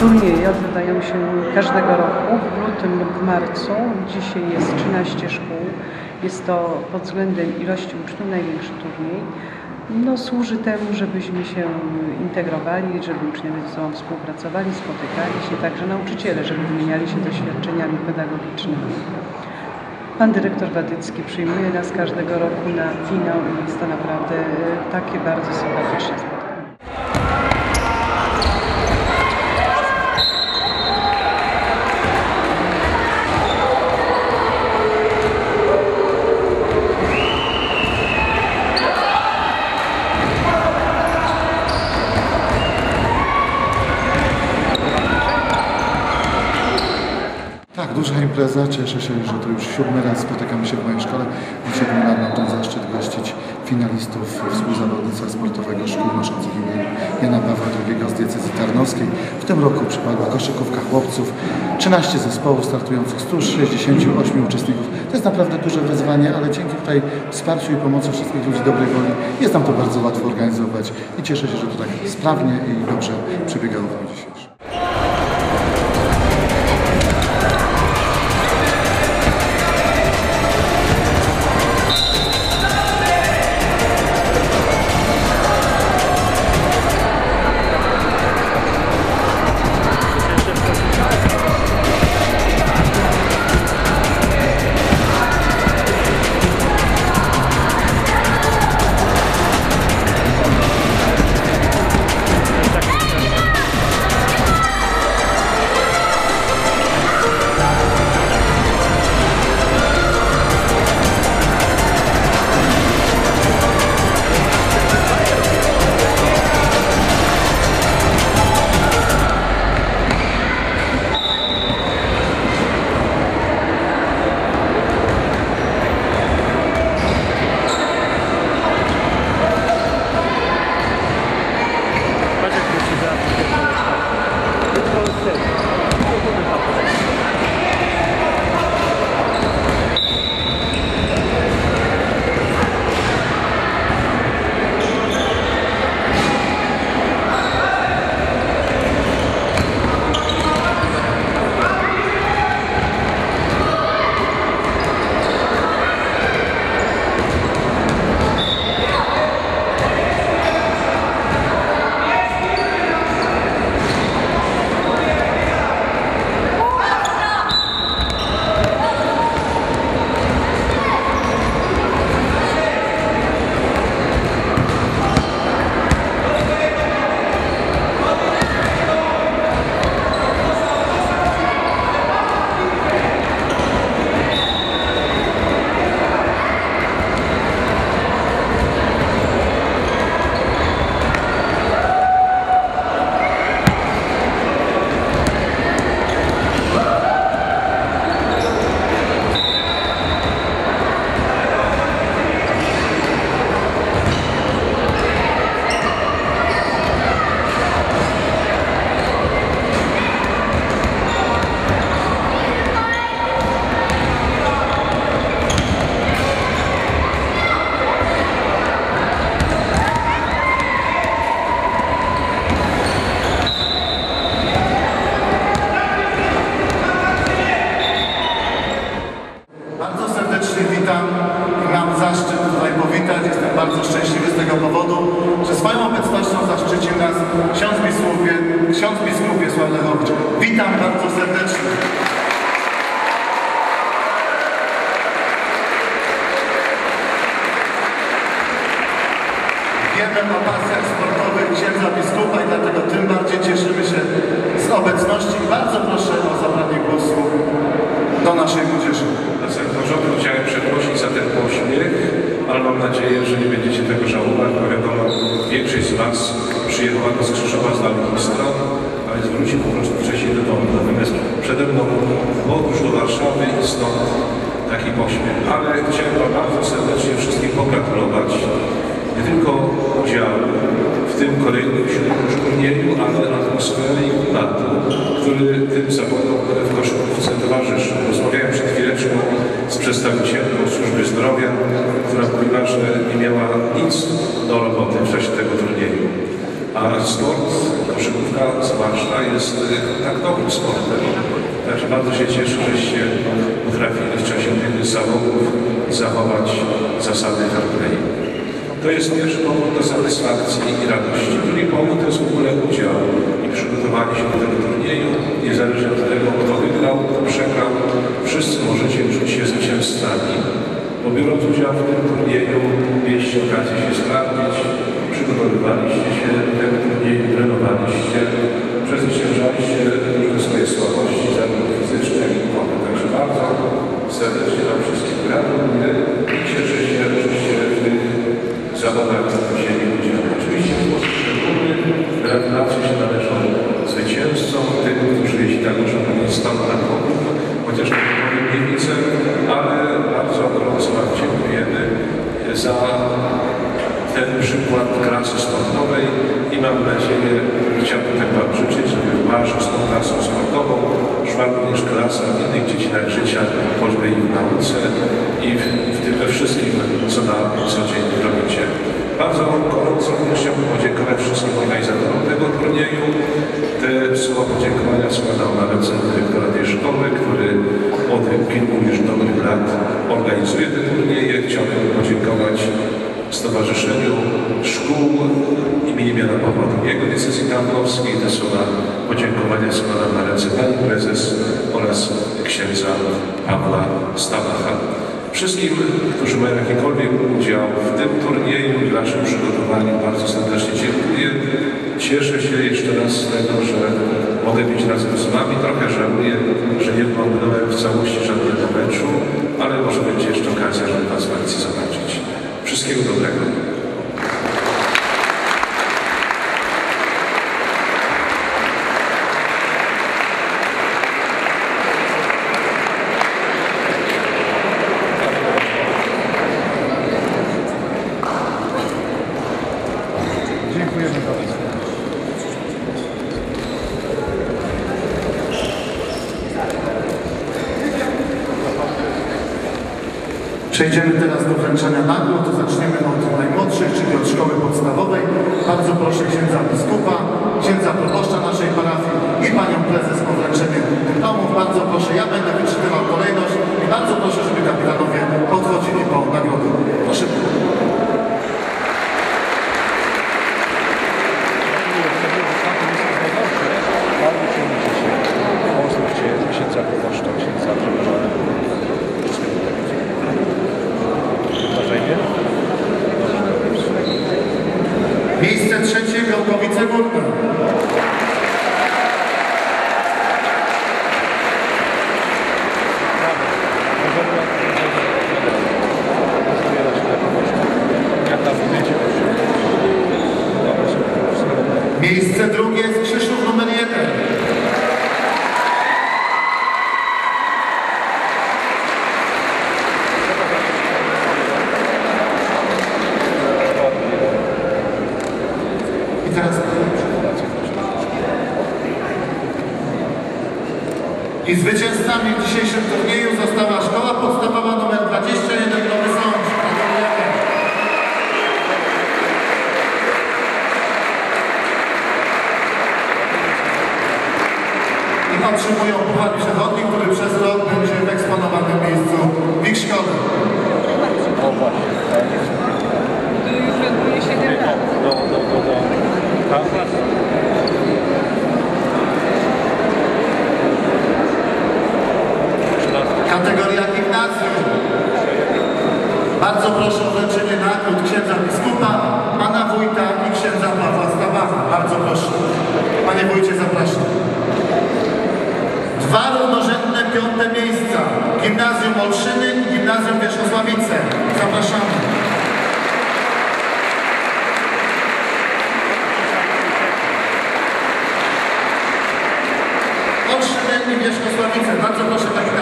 Turnieje odbywają się każdego roku w lutym lub w marcu. Dzisiaj jest 13 szkół. Jest to pod względem ilości uczniów największy turniej. No, służy temu, żebyśmy się integrowali, żeby uczniowie ze sobą współpracowali, spotykali się, także nauczyciele, żeby wymieniali się doświadczeniami pedagogicznymi. Pan dyrektor Wadycki przyjmuje nas każdego roku na finał i jest to naprawdę takie bardzo sympatyczne spotkanie. Tak, duża impreza. Cieszę się, że to już siódmy raz spotykamy się w mojej szkole. Dzisiaj mam ten zaszczyt gościć finalistów współzawodnictwa sportowego szkół noszących imię Jana Pawła II z diecezji tarnowskiej. W tym roku przypadła koszykówka chłopców. 13 zespołów startujących, 168 uczestników. To jest naprawdę duże wyzwanie, ale dzięki tutaj wsparciu i pomocy wszystkich ludzi dobrej woli jest nam to bardzo łatwo organizować i cieszę się, że to tak sprawnie i dobrze przebiegało w dniu dzisiejszym. Ksiądz biskup Wiesław Lechowicz. Witam bardzo serdecznie. Wiemy o pasjach sportowych księdza biskupa i dlatego tym bardziej cieszymy się z obecności. Bardzo proszę o zabranie głosu do naszej młodzieży. Na samym początku chciałem przeprosić za ten pośmiech, ale mam nadzieję, że nie będziecie tego żałować, bo wiadomo, większość z Was przyjechała do Skrzyżowa z dalekich stron, a więc wróci po prostu wcześniej do domu. Natomiast przede mną podróż do Warszawy i stąd taki pośmiech. Ale chciałem Wam bardzo serdecznie wszystkim pogratulować nie tylko udziału w tym kolejnym turnieju, ale atmosfery i klimatu, który tym zawodom w koszykówce towarzyszy. Rozmawiałem przed chwileczką z przedstawicielką służby zdrowia, która że nie miała nic do roboty w czasie tego. A sport koszykówka zwłaszcza jest y, kontaktowym sportem. Także bardzo się cieszę, żeście potrafili w czasie tych zawodów zachować zasady fair play. To jest pierwszy powód do satysfakcji i radości. Drugi powód to jest w ogóle udział i przygotowanie się do tego turnieju. Niezależnie od tego, kto wygrał, kto przegrał, wszyscy możecie czuć się zwycięzcami. Bo biorąc udział w tym turnieju, mieliście okazję się sprawdzić, przygotowywaliście się do tego turnieju, trenowaliście, przezwyciężaliście różne swoje słabości, zarówno fizyczne, jak i duchowe. Także bardzo serdecznie Wam wszystkim gratuluję i cieszę się, żeście w tych zawodach wzięli udział. Oczywiście w sposób szczególny gratulacje się należą zwycięzcom, tym, którzy jeśli tak muszę powiedzieć, staną na podium, chociaż nie powiem nie widzę, ale bardzo gorąco Wam dziękujemy za ten przykład klasy sportowej i mam nadzieję, chciałbym tak Wam życzyć, żeby w marzu z tą klasą sportową szła również klasa w innych dziedzinach życia, choćby i w nauce i w, w tym we wszystkim, co na co dzień robicie. Bardzo gorąco również chciałbym podziękować wszystkim organizatorom tego turnieju. Te słowa podziękowania składam na ręce dyrektora tej szkoły, który od kilku już dobrych lat organizuje te turnieje. Chciałbym podziękować Stowarzyszeniu Szkół imienia Jana Pawła II decyzji Tarnowskiej. Te słowa podziękowania składam na ręce Pani Prezes oraz księdza Pawła Stawacha. Wszystkim, którzy mają jakikolwiek udział w tym turnieju i naszym przygotowaniu bardzo serdecznie dziękuję. Cieszę się jeszcze raz z tego, że mogę być razem z Wami. Trochę żałuję, że nie oglądałem w całości żadnego meczu, ale może będzie jeszcze okazja, żeby Was w akcji zobaczyć. Wszystkiego dobrego. Dziękujemy bardzo. Przejdziemy teraz do wręczenia nagród. Zaczniemy od najmłodszych, czyli od szkoły podstawowej. Bardzo proszę księdza biskupa, księdza proboszcza naszej parafii i panią prezes o wręczenie dyplomów. Bardzo proszę, ja będę wyczytywał kolejność i bardzo proszę, żeby kapitanowie podchodzili po nagrodę. Proszę. Bardzo cię cieszę. Pozdrów Cię, księdza proboszcza, księdza proboszcza. Wszystkiego dobrego. Masz na imię? Miejsce trzecie Gałkowice Górne. Zabierać się na proboszcza. Jak tam będzie? Dobra, super. Wszystkiego dobrego. Miejsce drugie jest Krzyszów numer jeden. I teraz I zwycięzcami w dzisiejszym turnieju została Szkoła Podstawowa numer 21 Nowy Sącz. I otrzymują puchar przechodni, który przez rok będzie w eksponowanym miejscu w ich szkole. O właśnie. Już się lat. Do, do, do, do. Tam? Kategoria gimnazjum. O wręczenie nagród księdza biskupa, pana wójta i księdza Pawła Stawacha. Bardzo proszę. Panie wójcie, zapraszam. Dwa równorzędne piąte miejsca. Gimnazjum Olszyny i Gimnazjum Wierzchosławice. Zapraszamy. Olszyny i Wierzchosławice. Bardzo proszę kapitana.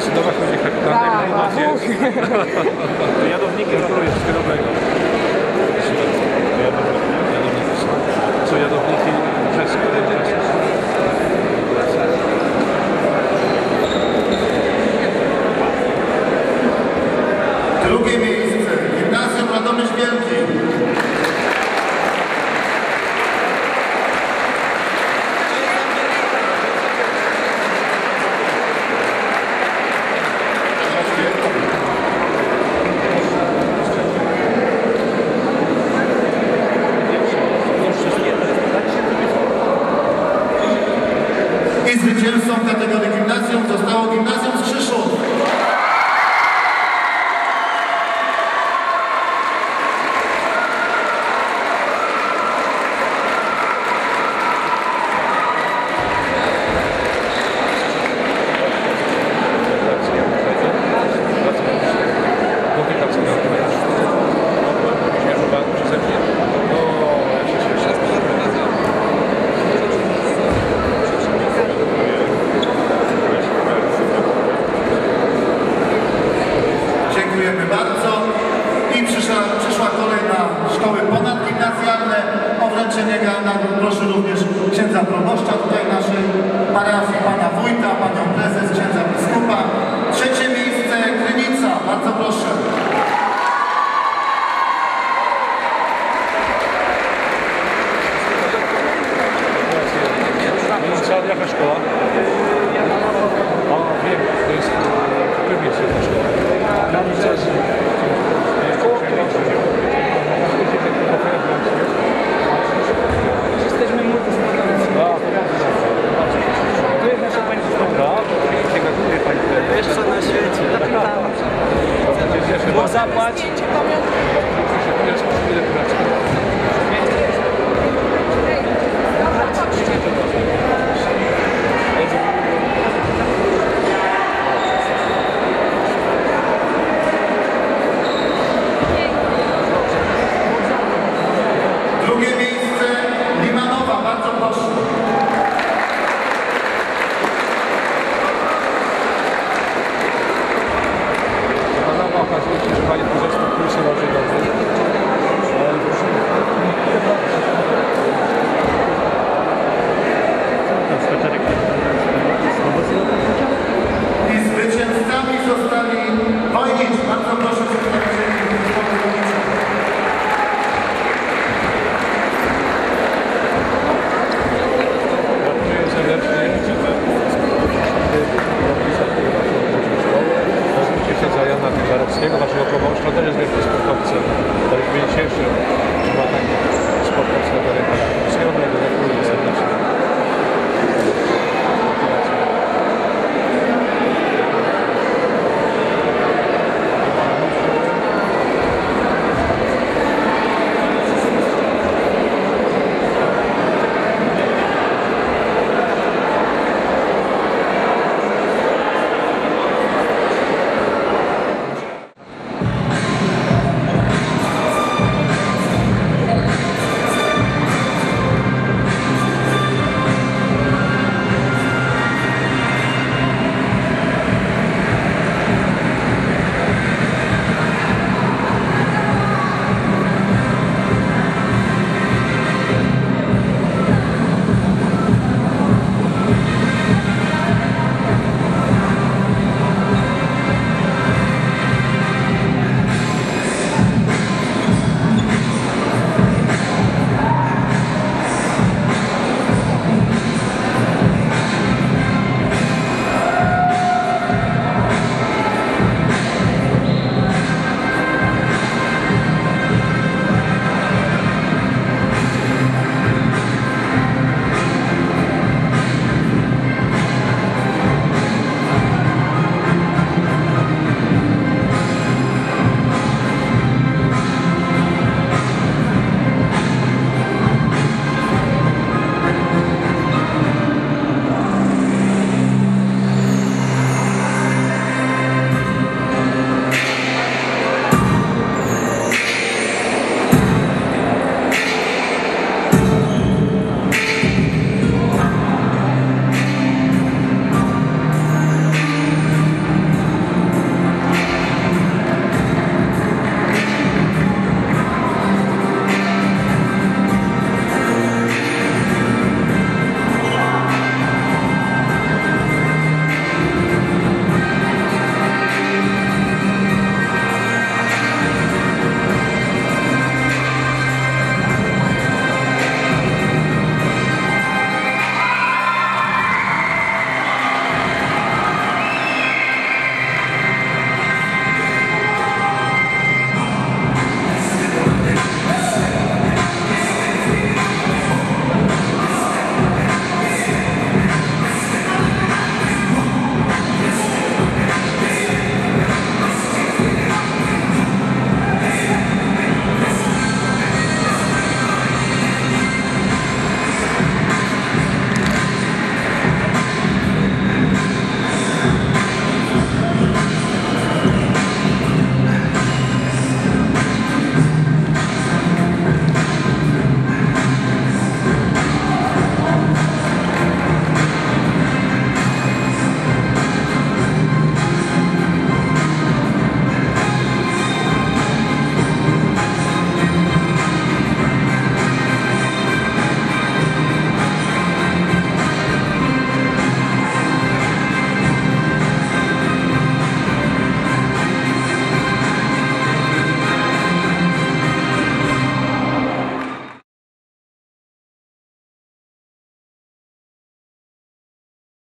zdecydować będzie charytatywny tak, i tak. bardziej... Tak. Jadowniki wszystkiego dobrego. Co jadowniki, wrzeski, wrzeski.